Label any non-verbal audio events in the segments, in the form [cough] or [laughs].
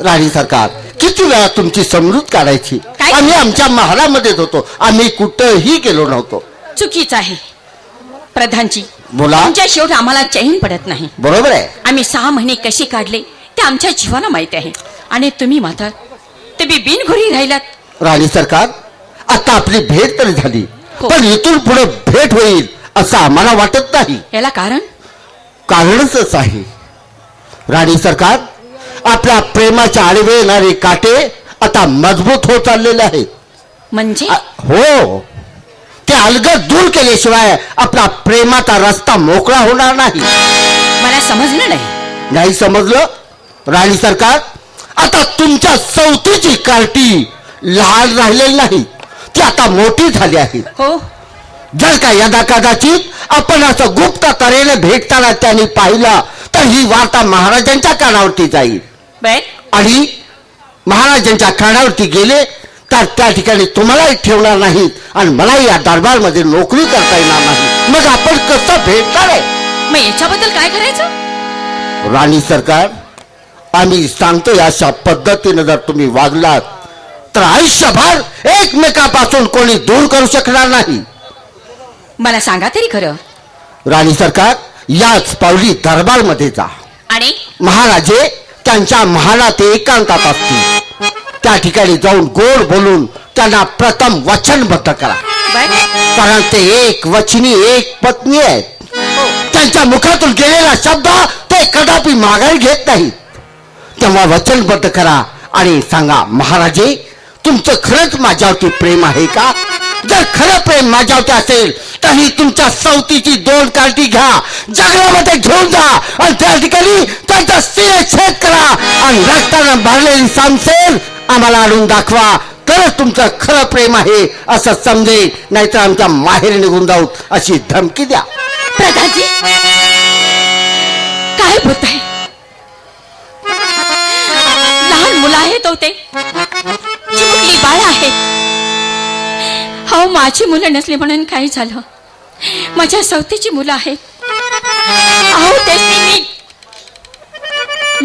राणी सरकार. किती वेळा तुमची समृद्ध काढायची? काय? आम्ही आमच्या महालामध्येच होतो. आम्ही कुठंही गेलो नव्हतो. चुकीच आहे. प्रधानजी बोला. तुमच्या शेवट आम्हाला चैन पडत नाही. बरोबर आहे. आम्ही सहा महिने कसे काढले ते आमच्या जीवाला माहिती आहे. आणि तुम्ही मात्र ते बी बिनघोरी राहिलात. राणी सरकार आता आपली भेट तर झाली. हो. पण इथून पुढे भेट होईल असं आम्हाला वाटत नाही. याला कारण? कारणच आहे. राणी सरकार आपल्या प्रेमाच्या आडवे येणारे काटे आता मजबूत होत चाललेले आहेत. म्हणजे? आ- हो. ते अलगद दूर केल्याशिवाय आपला प्रेमाचा रस्ता मोकळा होणार नाही. मला समजलं नाही. नाही समजलं? राणी सरकार आता तुमच्या सवतीची कार्टी लहान राहिलेली नाही. ती आता मोठी झाली आहे. हो. जर का यदा कदाचित आपण असं गुप्त तऱ्हेने भेटताना त्यांनी पाहिलं तर ही वार्ता महाराजांच्या कानावरती जाईल. आणि महाराजांच्या कानावरती गेले तर त्या ठिकाणी तुम्हालाही ठेवणार नाहीत आणि मलाही या दरबारमध्ये नोकरी करता येणार नाही. मग आपण कसं भेटणार आहे? मग याच्याबद्दल काय करायचं? राणी सरकार आम्ही सांगतो अशा पद्धतीने जर तुम्ही वागलात तर आयुष्यभर एकमेकापासून कोणी दूर करू शकणार नाही. मला सांगा तरी खरं. राणी सरकार याच पावली दरबारमध्ये जा. आणि? महाराजे त्यांच्या महालात एकांतात असतील. त्या ठिकाणी जाऊन गोड बोलून त्यांना प्रथम वचनबद्ध करा. कारण ते एक वचनी एक पत्नी आहेत. त्यांच्या मुखातून गेलेला शब्द ते कदापि माघारी घेत नाहीत. तेव्हा वचनबद्ध करा आणि सांगा महाराजे तुमचं खरंच माझ्यावरती प्रेम आहे का? जर खरं प्रेम माझ्यावरती असेल तर तुमच्या सवतीची दोन कार्टी घ्या. जंगलामध्ये घेऊन जा. आणि त्या ठिकाणी त्यांचा छेद करा. आणि रक्तानं भरलेली सांसेल आम्हाला आणून दाखवा. तरच तुमचं खरं प्रेम आहे असं समजेल नाहीतर आमच्या माहेर निघून जाऊ. अशी धमकी द्या. प्रधानजी काय होत आहे लहान मुलं आहेत होते चिमुकली बाळ आहेत हो माझी मुलं नसली म्हणून काय झालं. माझ्या सवतीची मुलं आहेत. अहो त्यासनी मी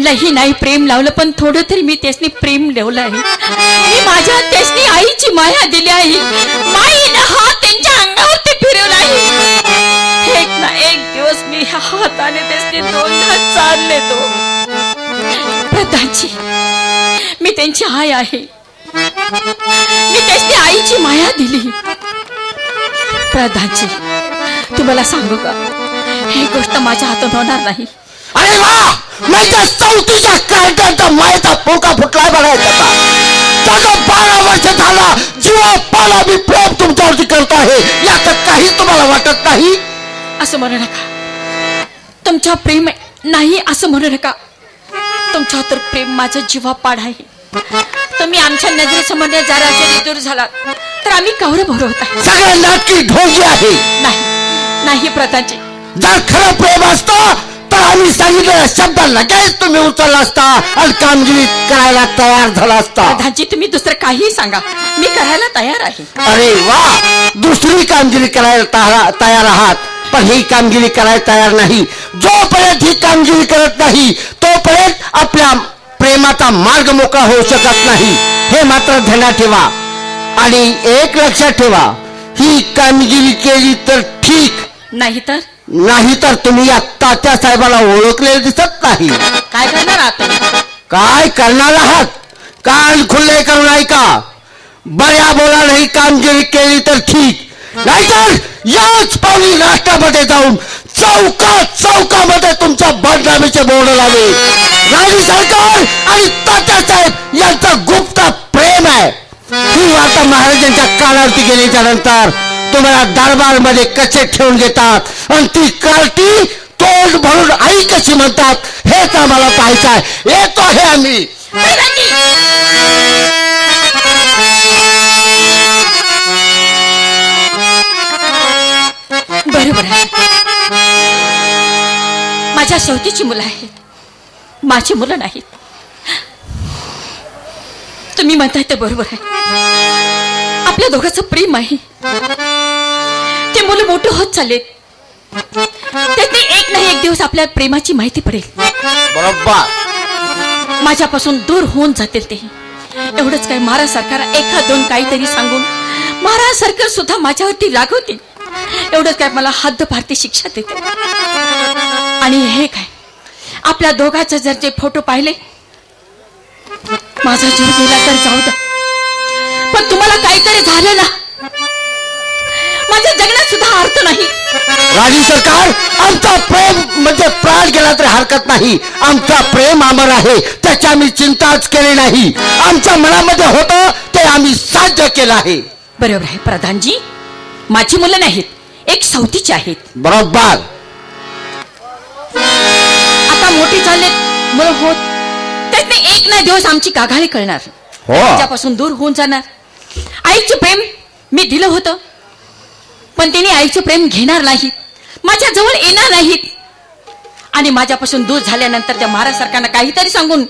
लही नाही प्रेम लावलं पण थोडं तरी मी त्यासनी प्रेम लावलं आहे. मी माझ्या त्यासनी आईची माया दिली आहे. माईनं हा त्यांच्या अंगावरती फिरवला आहे. एक ना एक दिवस मी ह्या हाताने त्यासनी दोनदा चालले तो प्रधानजी मी त्यांची आई आहे. मी त्यासनी आईची माया दिली. प्रधानजी तुम्हाला सांगू का? ही गोष्ट माझ्या हातून होणार नाही. अरे वा! माझ्या चौथीच्या कायद्याचा मायचा पोका फुटलाय बघायचा त्याचा बारा वर्ष झाला जीवा पाला मी प्रेम तुमच्यावरती करतो आहे. याचं काही तुम्हाला वाटत नाही? असं म्हणू नका. तुमच्या प्रेम नाही असं म्हणू नका. तुमच्या तर प्रेम माझं जीवा पाड आहे. तुम्ही आमच्या नजरेसमोर जरा जरी दूर झाला तर आम्ही कवर भरवत आहे. सगळं नाटकी ढोंगी आहे. नाही. नाही प्रताजी जर खरं प्रेम असतं तर आम्ही सांगितलेल्या शब्द लगेच तुम्ही उचलला असता आणि कामगिरी करायला तयार झाला असता. प्रधानजी तुम्ही दुसरं काही सांगा. मी करायला तयार आहे. अरे वा! दुसरी कामगिरी करायला तया- तयार आहात. पण ही कामगिरी करायला तयार नाही. जोपर्यंत ही कामगिरी करत नाही तोपर्यंत आपल्या प्रेमाचा मार्ग मोकळा होऊ शकत नाही. हे मात्र ध्यानात ठेवा. आणि एक लक्षात ठेवा. ही कामगिरी केली तर ठीक. नाही तर? नाही तर तुम्ही या तात्या साहेबाला ओळखलेले दिसत नाही. काय करणार आहात तुम्ही? काय करणार आहात? कान खुल्ले करून ऐका. बऱ्या बोला नाही कामगिरी केली तर ठीक. नाहीतर याच पावली राष्ट्रामध्ये जाऊन चौकात चौकामध्ये तुमच्या बदनामीचे बोर्ड लावे. राणी सरकार आणि तात्यासाहेब यांचं गुप्त प्रेम आहे. ही वार्ता महाराजांच्या कानावरती गेल्याच्यानंतर तुम्हाला दरबारमध्ये कसे ठेवून घेतात? आणि ती कार्टी तोंड भरून आई कशी म्हणतात हेच आम्हाला पाहायचं आहे. येतो आहे आम्ही. बरोबर आहे. माझ्या शेवटीची मुलं आहेत. माझी मुलं नाहीत. तुम्ही म्हणताय ते बरोबर आहे. आपल्या दोघांचं प्रेम आहे. ते मुलं मोठे होत त्यातनी एक नाही एक दिवस आपल्या प्रेमाची माहिती पडेल. बरोबर. माझ्यापासून दूर होऊन जातील ते. एवढंच काय महाराज सरकार एका दोन काहीतरी सांगून महाराज सरकार सुद्धा माझ्यावरती लागवतील एवढंच काय मला हद्द भारती शिक्षा देते आणि हे काय? आपल्या दोघांचे जर जे फोटो पाहिले माझा जीव गेला तर जाऊ द्या. पण तुम्हाला काहीतरी झालं ना. माझ्या जगण्यात सुद्धा अर्थ नाही. राणी सरकार आमचा प्रेम म्हणजे प्राण गेला तरी हरकत नाही. आमचा प्रेम अमर आहे. त्याची आम्ही चिंताच केली नाही. आमच्या मनामध्ये होतं ते आम्ही साध्य केलं आहे. बरोबर आहे प्रधानजी. माझी मुलं नाहीत एक सवतीची आहेत. बरोबर. आता मोठी झाले मुलं होत त्यातने एक ना दिवस आमची काघाळी कळणार हो त्याच्यापासून दूर होऊन जाणार. आईचं प्रेम मी दिलं होतं पण तिने आईचं प्रेम घेणार नाहीत माझ्या जवळ येणार नाहीत. आणि माझ्यापासून दूर झाल्यानंतर त्या महाराज सरकारनं काहीतरी सांगून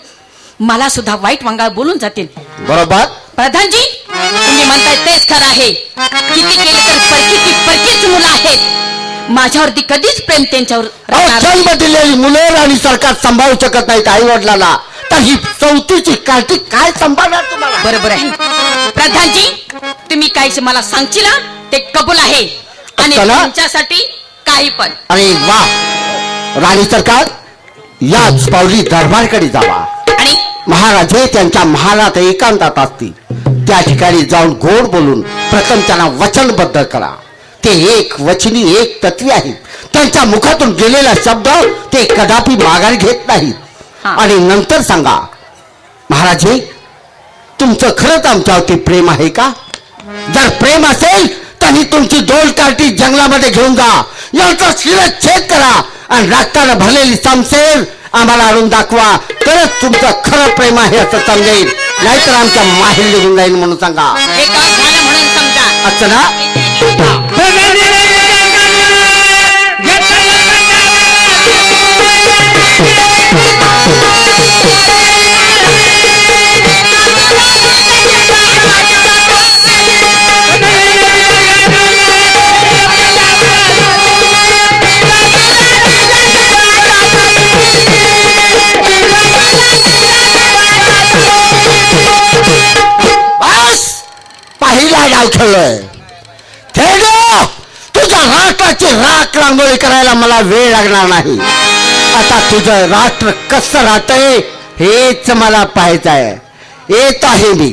मला सुद्धा वाईट वांगाळ बोलून जातील. बरोबर. प्रधानजी तुम्ही म्हणताय तेच खरं आहे. किती केलं तर परकी ती परकीच मुलं आहेत. माझ्यावरती कधीच प्रेम त्यांच्यावर नाही. जन्म दिलेली मुलं राणी सरकार सांभाळू शकत नाहीत आई वडिलाला तर ही चौथीची काठी काय सांभाळणार तुम्हाला? बरोबर आहे. प्रधानजी तुम्ही काही मला सांगशील ते कबूल आहे. आणि चला. तुमच्यासाठी काही पण. अरे वा राणी सरकार याच पावली दरबारकडे जावा. आणि? महाराजे त्यांच्या महालात एकांतात असतील. त्या ठिकाणी जाऊन गोड बोलून प्रथम त्यांना वचनबद्ध करा. ते एक वचनी एक तत्वे आहेत. त्यांच्या मुखातून गेलेला शब्द ते कदापि माघार घेत नाहीत. हा. आणि नंतर सांगा महाराजे तुमचं खरंच आमच्यावरती प्रेम आहे का? जर प्रेम असेल तर ही तुमची दोन कार्टी जंगलामध्ये घेऊन जा. याचा शिरच्छेद करा आणि रक्तानं भरलेली समसेल आम्हाला आणून दाखवा. तरच तुमचं खरं प्रेम आहे असं समजेल. नाहीतर आमच्या माहेर निघून जाईल म्हणून सांगा. असं ना रांगोळी करायला मला वेळ लागणार नाही. आता तुझं राष्ट्र कसं राहतंय हेच मला पाहायचं आहे येत आहे मी.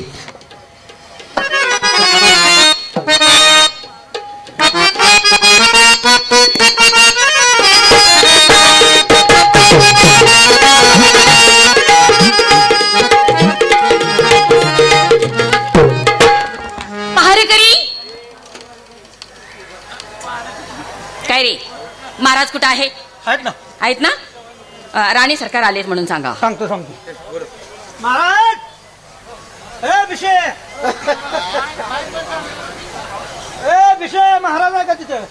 कुठं आहे. आहेत ना. आहेत ना? अं, राणी सरकार आलेत म्हणून सांगा. सांगतो सांगतो. महाराज! ए विषय ए विषय महाराज आहे का तिथं?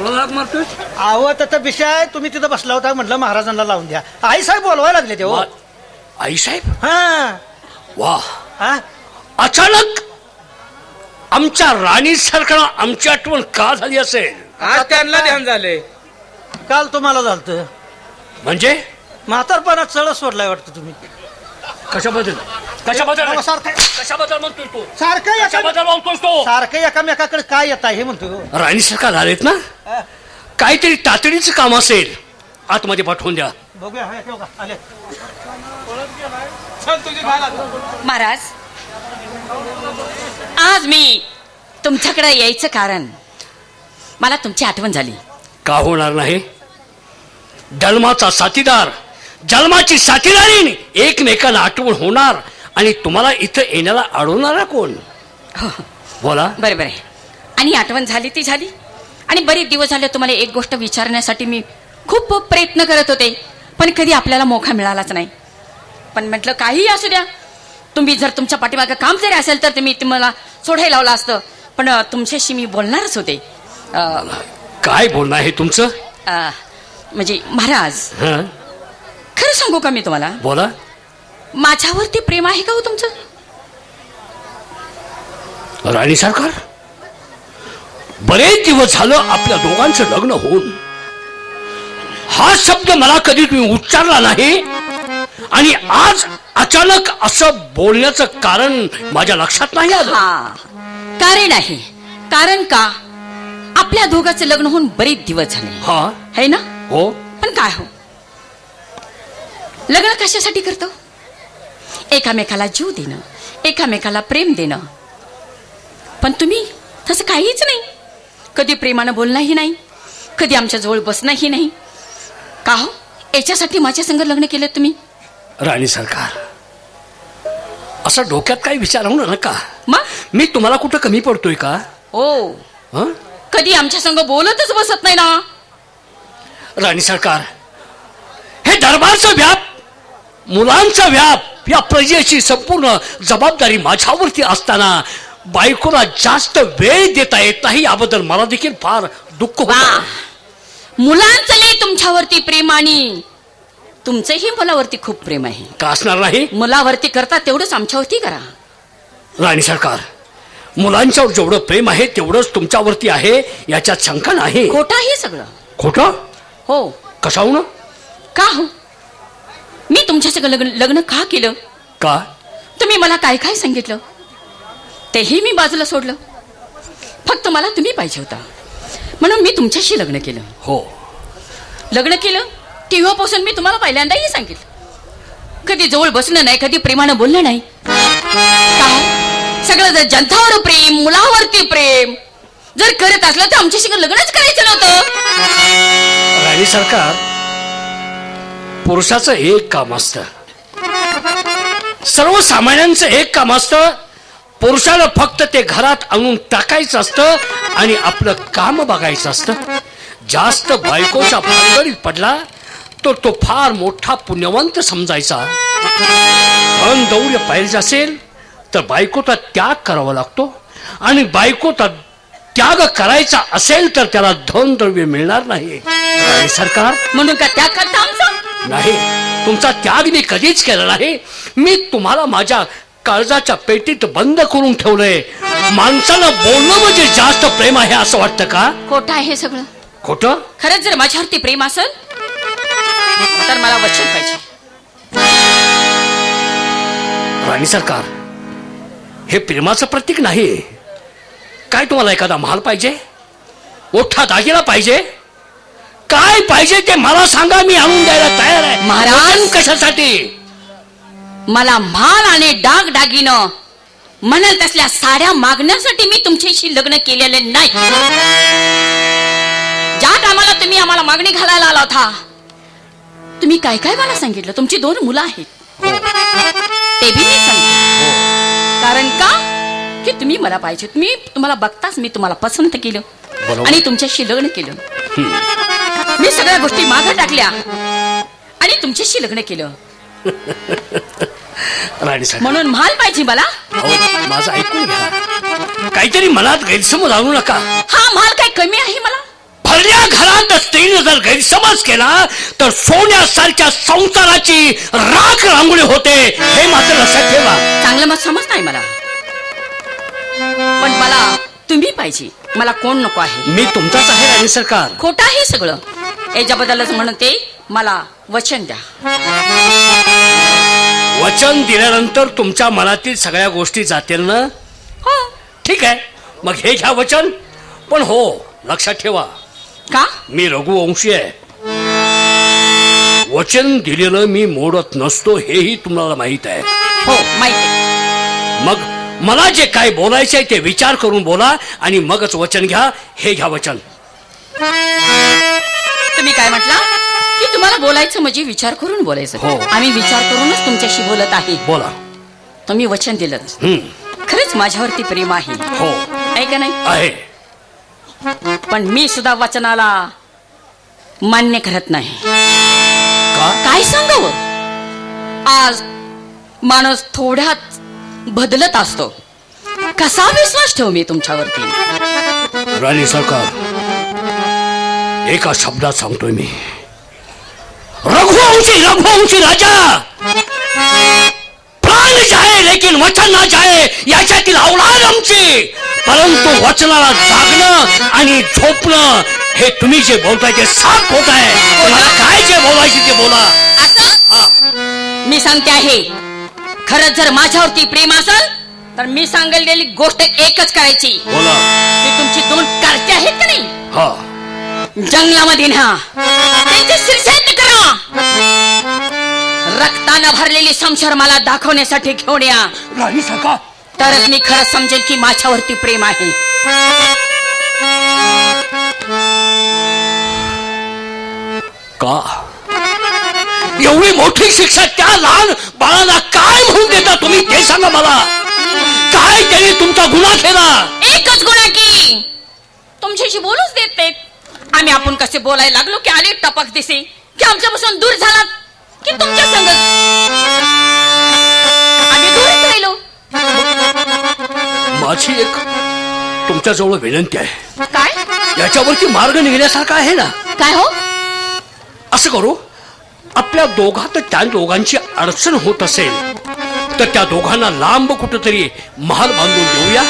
अहो तर विषय आहे. तुम्ही तिथं बसला होता. म्हटलं महाराजांना लावून द्या. आई साहेब बोलवायला लागले ते हो आई साहेब? हा. वा. हा? अचानक आमच्या राणी सरकारला आमची आठवण का झाली असेल? आज त्यांना ध्यान झाले काल तुम्हाला झालत. म्हणजे? म्हातारपणात चळ सोडलाय वाटतं तुम्ही. कशाबद्दल? कशाबद्दल? अहो, सारखं कशाबद्दल म्हणतोय तू? सारखं एका- कशाबद्दल तो? सारखं एकामेकाकडे काय येत आहे हे म्हणतो हो. राणी सरकार आलेत ना? हा, काहीतरी तातडीचं काम असेल आतमध्ये पाठवून द्या. बघूया हा, ठेव का? आले. महाराज आज मी तुमच्याकडे यायचं कारण मला तुमची आठवण झाली. का होणार नाही? जन्माचा साथीदार जन्माची साथीदारीण एकमेकाला आठवण होणार आणि तुम्हाला इथं येण्याला अडवणारा कोण? हो. बोला. बरोबर आहे. आणि आठवण झाली ती झाली. आणि बरेच दिवस झाले तुम्हाला एक गोष्ट विचारण्यासाठी मी खूप प्रयत्न करत होते पण कधी आपल्याला मोका मिळालाच नाही. पण म्हटलं काहीही असू द्या. तुम्ही जर तुमच्या पाठीमागं काम जरी असेल तर तुम्ही तुम्हाला सोडायला लावलं असतं. पण तुमच्याशी मी बोलणारच होते. अं, काय बोलणं आहे तुमचं? अं, म्हणजे महाराज. हं? खरं सांगू का मी तुम्हाला? बोला. माझ्यावरती प्रेम आहे का हो तुमचं? राणी सरकार? बरेच दिवस झालं आपल्या दोघांचं लग्न होऊन. हा शब्द मला कधी तुम्ही उच्चारला नाही. आणि आज अचानक असं बोलण्याचं कारण माझ्या लक्षात नाही आलं. हा. कारण आहे. कारण का? आपल्या दोघांचे लग्न होऊन बरेच दिवस झाले. हा. है ना? हो. पण काय हो? लग्न कशासाठी करतो? एकामेकाला जीव देणं एकामेकाला प्रेम देणं. पण तुम्ही तसं काहीच नाही. कधी प्रेमानं बोलणंही नाही. कधी आमच्या जवळ बसणंही नाही. का हो? याच्यासाठी माझ्या संग लग्न केलं तुम्ही? राणी सरकार. असं डोक्यात काही विचार होऊ नका. मग? मी तुम्हाला कुठं कमी पडतोय का? ओ हं? कधी आमच्या संग बोलतच बसत नाही ना? राणी सरकार हे दरबारचा व्याप मुलांचा व्याप या प्रजेची संपूर्ण जबाबदारी माझ्यावरती असताना बायकोला जास्त वेळ देता येत नाही याबद्दल मला देखील फार दुःख वा. होत मुलांचं लय तुमच्यावरती प्रेम आणि तुमचंही मुलावरती खूप प्रेम आहे. का असणार नाही? मुलावरती करता तेवढंच आमच्यावरती करा. राणी सरकार मुलांच्यावर जेवढं प्रेम आहे तेवढंच तुमच्यावरती आहे याच्यात शंका नाही. खोटं आहे सगळं. खोटं? हो. कशाहून का हो? मी तुमच्या सगळं लग्न लग्न का केलं? का? तुम्ही मला काय काय सांगितलं? तेही मी बाजूला सोडलं. फक्त मला तुम्ही पाहिजे होता. म्हणून मी तुमच्याशी लग्न केलं. हो. लग्न केलं? तेव्हापासून मी तुम्हाला पहिल्यांदाही सांगितलं? कधी जवळ बसणं नाही कधी प्रेमानं बोलणं नाही. सगळं जर जनतावर प्रेम मुलावरती प्रेम जर करत असलं तर आमच्याशी लग्नच करायचं नव्हतं. राणी सरकार पुरुषाचं एक काम असत. सर्वसामान्यांचं एक काम असतं. पुरुषाला फक्त ते घरात आणून टाकायचं असतं आणि आपलं काम बघायचं असतं. जास्त बायकोच्या भानगडीत पडला तर तो फार मोठा पुण्यवंत समजायचा. धन दौर्य पाहिजे असेल तर बायकोचा त्याग करावा लागतो. आणि बायकोचा त्याग करायचा असेल तर त्याला धन द्रव्य मिळणार नाही. सरकार? म्हणून का त्या करता आमचा? नाही तुमचा त्याग मी कधीच केला नाही. मी तुम्हाला माझ्या काळजाच्या पेटीत बंद करून ठेवलंय. माणसाला बोलणं म्हणजे जास्त प्रेम आहे असं वाटतं का? खोटं आहे हे सगळं. खोटं? खरंच जर माझ्यावरती प्रेम असेल तर मला वचन पाहिजे. राणी सरकार हे प्रेमाचं प्रतीक नाही काय तुम्हाला एखादा महाल पाहिजे? मोठा दागिना पाहिजे? काय पाहिजे ते मला सांगा मी आणून द्यायला तयार आहे. महाराज! कशासाठी? मला माल आणि डाग दागिनं म्हणाल तसल्या साड्या मागण्यासाठी मी तुमच्याशी लग्न केलेले नाही. ज्या टायमाला तुम्ही आम्हाला मागणी घालायला आला होता तुम्ही काय काय मला सांगितलं? तुमची दोन मुलं आहेत. ते बी मी सांगितलं. कारण का? की तुम्ही मला पाहिजे. तुम्ही तुम्हाला बघताच मी तुम्हाला पसंत केलं. बरोबर. आणि तुमच्याशी लग्न केलं. मी सगळ्या गोष्टी मागे टाकल्या. आणि तुमच्याशी लग्न केलं. [laughs] राणी म्हणून महाल पाहिजे मला. अहो, माझं ऐकून घ्या. काहीतरी मनात गैरसमज आणू नका. हा महाल काय कमी आहे भरल्या घरात स्त्रीने जर गैरसमज केला तर सोन्यासारख्या संसाराची राख रांगोळी होते हे मात्र लक्षात ठेवा. चांगलं मत समज नाही मला. पण मला तुम्ही पाहिजे. मला कोण नको आहे? मी तुमचाच आहे राणी सरकार. खोटं आहे सगळं. याच्याबद्दलच म्हणते मला वचन द्या. वचन दिल्यानंतर तुमच्या मनातील सगळ्या गोष्टी जातील ना? हो. ठीक आहे. मग हे घ्या वचन. पण हो लक्षात ठेवा. का? मी रघुवंशी आहे. वचन दिलेलं मी मोडत नसतो हेही तुम्हाला माहीत आहे. हो माहिती आहे. मग मला जे काय बोलायचं आहे ते विचार करून बोला आणि मगच वचन घ्या हे घ्या वचन. तुम्ही काय म्हटला? की तुम्हाला बोलायचं म्हणजे विचार करून बोलायचं. हो. आम्ही विचार करूनच तुमच्याशी बोलत आहे. बोला. तुम्ही वचन दिलं खरंच माझ्यावरती प्रेम आहे. हो. आहे का नाही? आहे. पण मी सुद्धा वचनाला मान्य करत नाही. काय सांगावं? आज माणूस थोड्यात बदलत असतो. कसा विश्वास ठेवू मी तुमच्यावरती? राणी सरकार एका शब्दात सांगतोय मी. रघुवंशी रघुवंशी राजा! प्राण जाए लेकिन वचन ना जाए याच्यातील अवलाद आमची. परंतु वचनाला जागणं आणि झोपणं हे तुम्ही जे बोलताय ते साफ होत आहे. तुम्हाला काय जे बोलायचे ते बोला. असं मी सांगते आहे खरंच जर माझ्यावरती प्रेम असेल तर मी सांगलेली गोष्ट एकच करायची. बोला. ती तुमची दोन कार्टे आहेत का नाही? हा. जंगलामध्ये न्या. त्यांचे शिरसेत करा. रक्तानं भरलेली संशर मला दाखवण्यासाठी घेऊन या. राणी सका तरच मी खरं समजेल की माझ्यावरती प्रेम आहे. का? एवढी मोठी शिक्षा त्या लहान बाळाला काय म्हणून देता तुम्ही? ते सांगा मला. काय त्यांनी तुमचा गुन्हा केला? एकच गुन्हा की तुमच्याशी बोलूच देत नाहीत. आम्ही आपण कसे बोलायला लागलो की आले टपक दिसे. की आमच्यापासून दूर झालात. की तुमच्या संग? आम्ही दूरच राहिलो. माझी एक तुमच्याजवळ विनंती आहे. काय? याच्यावरती मार्ग निघण्यासारखा आहे ना? काय हो? असं करू आपल्या दोघात त्या दोघांची अडचण होत असेल तर त्या दोघांना लांब कुठंतरी महाल बांधून देऊया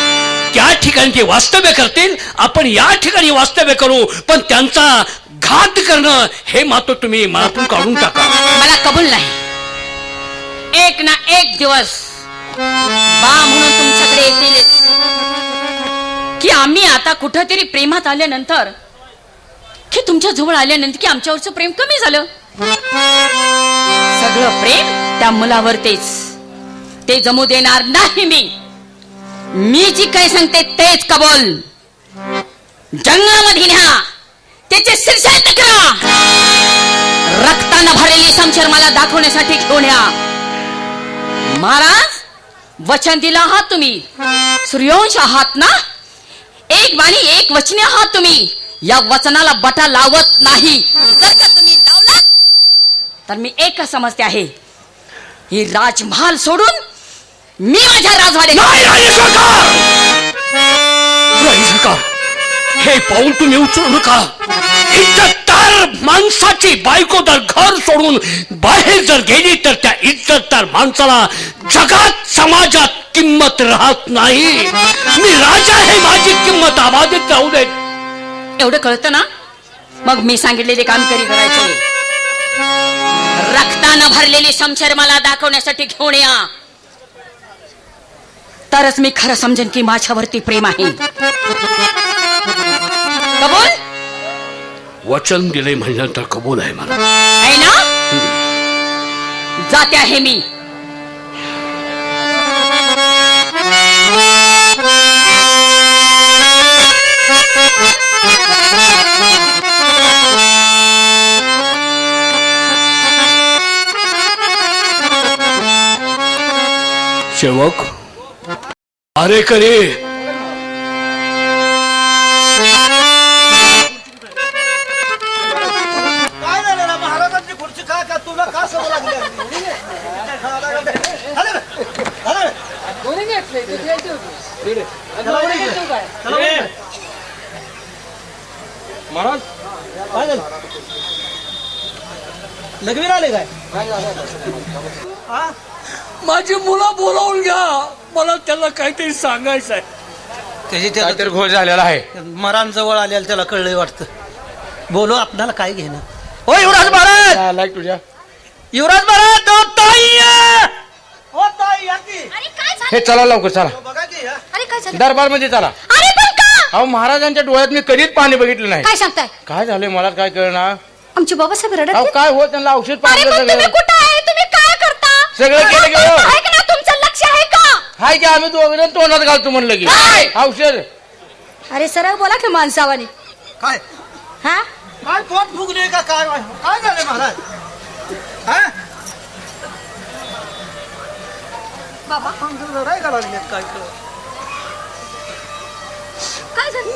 त्या ठिकाणी ते वास्तव्य करतील आपण या ठिकाणी वास्तव्य करू पण त्यांचा घात करणं हे मात्र तुम्ही मनातून काढून टाका. मला कबूल नाही. एक ना एक दिवस बा म्हणून तुमच्याकडे येतील. की आम्ही आता कुठंतरी प्रेमात आल्यानंतर की तुमच्या जवळ आल्यानंतर की आमच्यावरचं प्रेम कमी झालं? सगळं प्रेम त्या मुलावरतेच ते जमू देणार नाही मी. मी जी काय सांगते तेच कबोल. जंगलामध्ये न्या. त्याचे शिरसात करा रक्तानं भरलेली समशर मला दाखवण्यासाठी घेऊन या. महाराज वचन दिलं आहात तुम्ही. सूर्यवंश आहात ना? एक वाणी एक वचने आहात तुम्ही. या वचनाला बटा लावत नाही. जर का तुम्ही लावलात तर मी एकच समजते आहे. ही राजमहाल सोडून मी माझ्या राजवाडे नाही राणी सरकार राणी सरकार हे पाऊल तुम्ही उचलू नका! इज्जतदार माणसाची बायको जर घर सोडून बाहेर जर गेली तर त्या इज्जतदार माणसाला जगात समाजात किंमत राहत नाही. मी राजा आहे माझी किंमत आबादित राहू देत एवढं कळतं ना? मग मी सांगितलेले काम करी करायचे. रक्तानं भरलेली समशर मला दाखवण्यासाठी घेऊन या. तरच मी खरं समजेन की माझ्यावरती प्रेम आहे. कबूल? वचन दिले म्हणल्यानंतर कबूल आहे मला. आहे ना? जाते आहे मी. सेवक अरे करे काय झालं ना महाराजांची खुर्ची का का तुला का सवय लागली अगदी? झालं रे. झालं रे. चला वर इकडे. चला वर इकडे. काय झालं आले काय हा? माझी मुलं बोलावून घ्या. मला त्याला काहीतरी सांगायचं आहे त्याची त्या काहीतरी घोळ झालेला आहे. मरान जवळ आलेलं त्याला कळलंय वाटतं. बोलो आपणाला काय घेणं? ओ युवराज महाराज! आलाय तुझ्या. युवराज महाराज तो ताई! आहे. ओ ताई या की. अरे काय झालं? हे चला लवकर चला. बघा की या. अरे काय झालं? दरबारमध्ये चला. अरे पण का? अहो महाराजांच्या डोळ्यात मी कधीच पाणी बघितलं नाही. काय सांगताय? काय झालंय मला काय कळणार आमचे बाबासाहेब रडत अहो आहेत? काय हो त्यांना औषध अरे पण तुम्ही कुठं आहे तुम्ही काय करता सगळं केलं की हो. ऐक ना तुमचं लक्ष आहे का? हाय की आम्ही दोघं तोंडात घालतो म्हणलं की. काय? औषध. अरे सरळ बोला की माणसावानी. काय? हा? काय पोट फुगले का? काय काय झालं महाराज? हा? बाबा. लढाई का लागली काय कळलं? काय झालं?